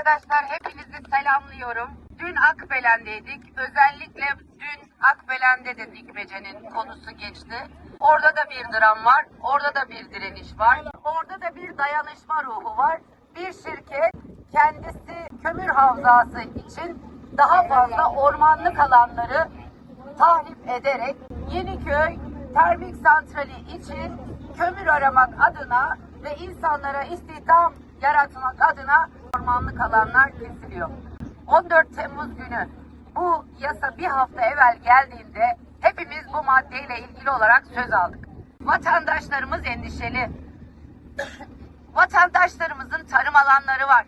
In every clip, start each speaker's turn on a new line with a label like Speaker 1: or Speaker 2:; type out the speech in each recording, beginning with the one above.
Speaker 1: Arkadaşlar hepinizi selamlıyorum. Dün Akbelen'deydik. Özellikle dün Akbelen'de de dikmecenin konusu geçti. Orada da bir dram var. Orada da bir direniş var. Orada da bir dayanışma ruhu var. Bir şirket kendisi kömür havzası için daha fazla ormanlık alanları tahrip ederek Yeniköy termik santrali için kömür aramak adına ve insanlara istihdam yaratmak adına ormanlık alanlar kesiliyor. 14 Temmuz günü bu yasa bir hafta evvel geldiğinde hepimiz bu maddeyle ilgili olarak söz aldık. Vatandaşlarımız endişeli. Vatandaşlarımızın tarım alanları var.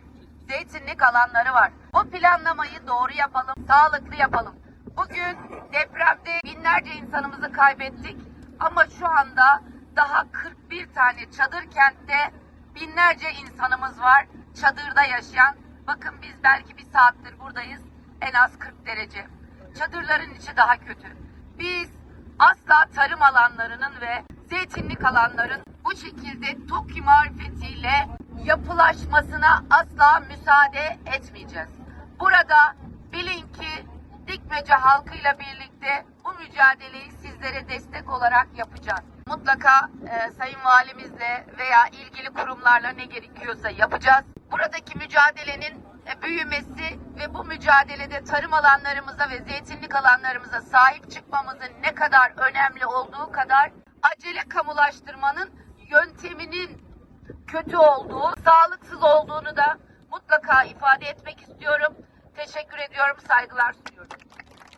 Speaker 1: Zeytinlik alanları var. Bu planlamayı doğru yapalım, sağlıklı yapalım. Bugün depremde binlerce insanımızı kaybettik ama şu anda daha 41 tane çadır kentte binlerce insanımız var çadırda yaşayan. Bakın biz belki bir saattir buradayız en az 40 derece. Çadırların içi daha kötü. Biz asla tarım alanlarının ve zeytinlik alanların bu şekilde TOKİ marifetiyle yapılaşmasına asla müsaade etmeyeceğiz. Burada bilin ki Dikmece halkıyla birlikte bu mücadeleyi sizlere destek olarak yapacağız. Mutlaka e, Sayın Valimizle veya ilgili kurumlarla ne gerekiyorsa yapacağız. Buradaki mücadelenin e, büyümesi ve bu mücadelede tarım alanlarımıza ve zeytinlik alanlarımıza sahip çıkmamızın ne kadar önemli olduğu kadar acele kamulaştırmanın yönteminin kötü olduğu, sağlıksız olduğunu da mutlaka ifade etmek istiyorum. Teşekkür ediyorum, saygılar sunuyorum.